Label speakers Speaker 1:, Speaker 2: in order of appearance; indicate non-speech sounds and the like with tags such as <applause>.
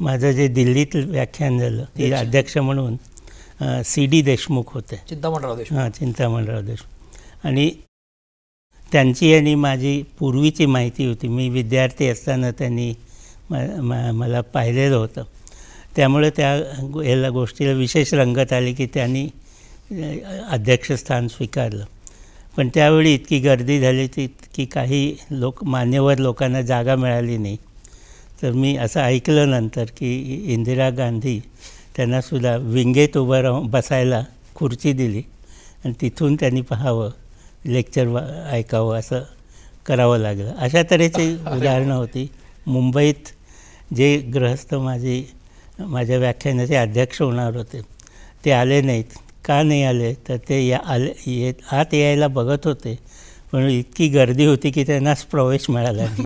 Speaker 1: माझं जे दिल्लीत व्याख्यान झालं ते अध्यक्ष म्हणून सी डी देशमुख होते.
Speaker 2: चिंतामणराव देशमुख.
Speaker 1: हां चिंतामणराव देशमुख. आणि त्यांची आणि माझी पूर्वीची माहिती होती. मी विद्यार्थी असताना त्यांनी मला पाहिलेलं होतं. त्यामुळे त्या याला गोष्टीला विशेष रंगत आली की त्यांनी अध्यक्षस्थान स्वीकारलं. पण त्यावेळी इतकी गर्दी झाली ती की काही लोक मान्यवर लोकांना जागा मिळाली नाही. तर मी असं ऐकलं नंतर की इंदिरा गांधी त्यांनासुद्धा विंगेत उभं राहून बसायला खुर्ची दिली आणि तिथून त्यांनी पाहावं लेक्चर ऐकावं असं करावं लागलं. अशा तऱ्हेची <laughs> उदाहरणं होती. मुंबईत जे गृहस्थ माझी माझ्या व्याख्यानाचे अध्यक्ष होणार होते ते आले नाहीत. का नाही आले? तर ते या आले येत आत यायला बघत होते. पण इतकी गर्दी होती की त्यांनाच प्रवेश मिळाला नाही.